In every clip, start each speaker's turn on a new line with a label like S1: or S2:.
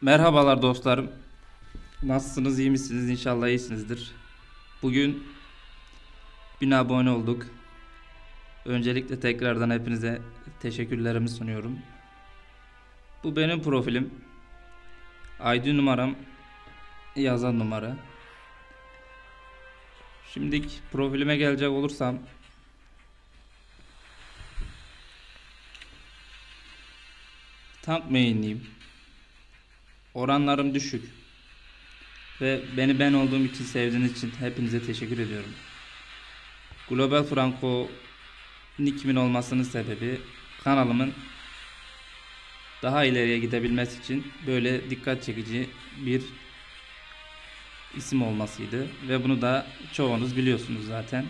S1: Merhabalar dostlarım. Nasılsınız, iyi misiniz? İnşallah iyisinizdir. Bugün 1000 abone olduk. Öncelikle tekrardan hepinize teşekkürlerimi sunuyorum. Bu benim profilim. ID numaram yazan numara. Şimdi profilime gelecek olursam tank mainliyim. Oranlarım düşük. Ve beni ben olduğum için sevdiğiniz için hepinize teşekkür ediyorum. Global Franco nickimin olmasının sebebi kanalımın daha ileriye gidebilmesi için böyle dikkat çekici bir isim olmasıydı ve bunu da çoğunuz biliyorsunuz zaten.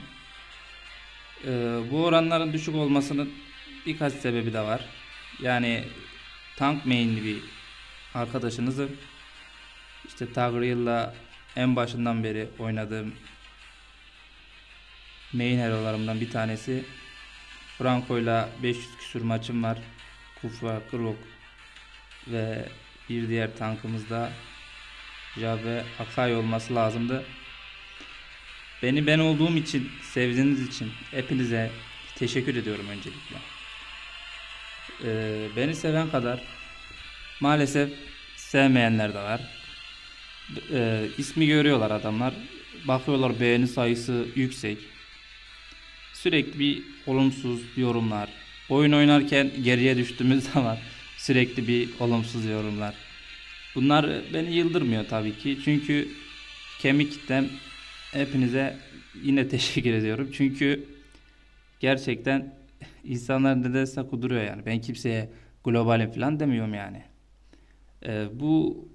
S1: Ee, bu oranların düşük olmasının birkaç sebebi de var. Yani tank mainli bir arkadaşınızım. İşte Tagreal'la en başından beri oynadığım main hero'larımdan bir tanesi. Franco'yla 500 küsur maçım var. Kufa, Krok ve bir diğer tankımızda Jave Akai olması lazımdı. Beni ben olduğum için, sevdiğiniz için hepinize teşekkür ediyorum öncelikle. Ee, beni seven kadar maalesef sevmeyenler de var. Ee, ismi görüyorlar adamlar. Bakıyorlar beğeni sayısı yüksek. Sürekli bir olumsuz yorumlar. Oyun oynarken geriye düştüğümüz zaman sürekli bir olumsuz yorumlar. Bunlar beni yıldırmıyor tabii ki. Çünkü kemik kitlem hepinize yine teşekkür ediyorum. Çünkü gerçekten insanlar nedense kuduruyor yani. Ben kimseye globalim falan demiyorum yani. Ee, bu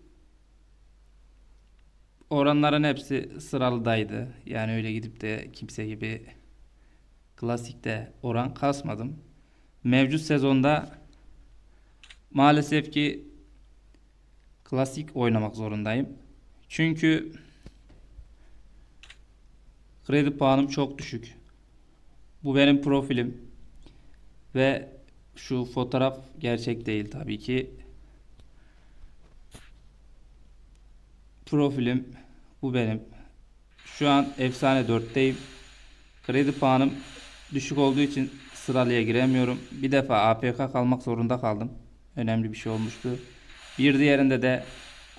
S1: oranların hepsi sıralıdaydı. Yani öyle gidip de kimse gibi klasikte oran kasmadım. Mevcut sezonda maalesef ki klasik oynamak zorundayım. Çünkü kredi puanım çok düşük. Bu benim profilim. Ve şu fotoğraf gerçek değil tabii ki. Profilim bu benim. Şu an efsane 4'teyim. Kredi puanım düşük olduğu için sıralıya giremiyorum. Bir defa APK kalmak zorunda kaldım. Önemli bir şey olmuştu. Bir diğerinde de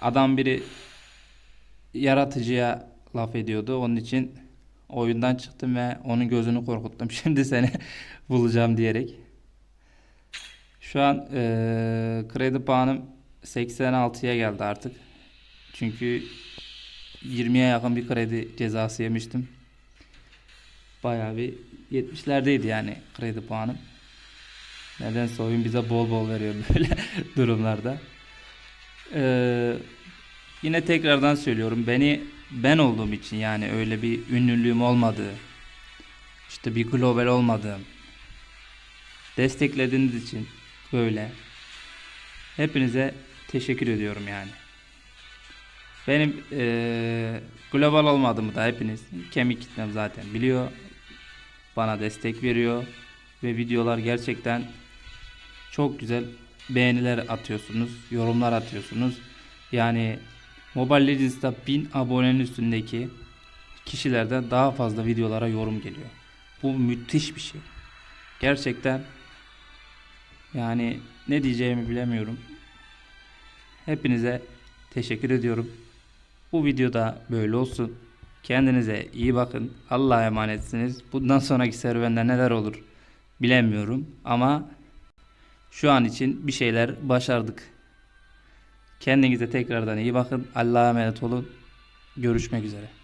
S1: adam biri yaratıcıya laf ediyordu. Onun için oyundan çıktım ve onun gözünü korkuttum. Şimdi seni bulacağım diyerek. Şu an eee, kredi puanım 86'ya geldi artık. Çünkü 20'ye yakın bir kredi cezası yemiştim. Bayağı bir 70'lerdeydi yani kredi puanım. Nedense oyun bize bol bol veriyor böyle durumlarda. Ee, yine tekrardan söylüyorum beni ben olduğum için yani öyle bir ünlülüğüm olmadığı işte bir global olmadığım desteklediğiniz için böyle hepinize teşekkür ediyorum yani. Benim eee, global olmadığımı da hepiniz kemik kitlem zaten biliyor. Bana destek veriyor ve videolar gerçekten çok güzel beğeniler atıyorsunuz, yorumlar atıyorsunuz. Yani Mobile Legends'ta 1000 abonenin üstündeki kişilerden daha fazla videolara yorum geliyor. Bu müthiş bir şey. Gerçekten yani ne diyeceğimi bilemiyorum. Hepinize teşekkür ediyorum. Bu videoda böyle olsun. Kendinize iyi bakın. Allah'a emanetsiniz. Bundan sonraki serüvende neler olur bilemiyorum ama şu an için bir şeyler başardık. Kendinize tekrardan iyi bakın. Allah'a emanet olun. Görüşmek üzere.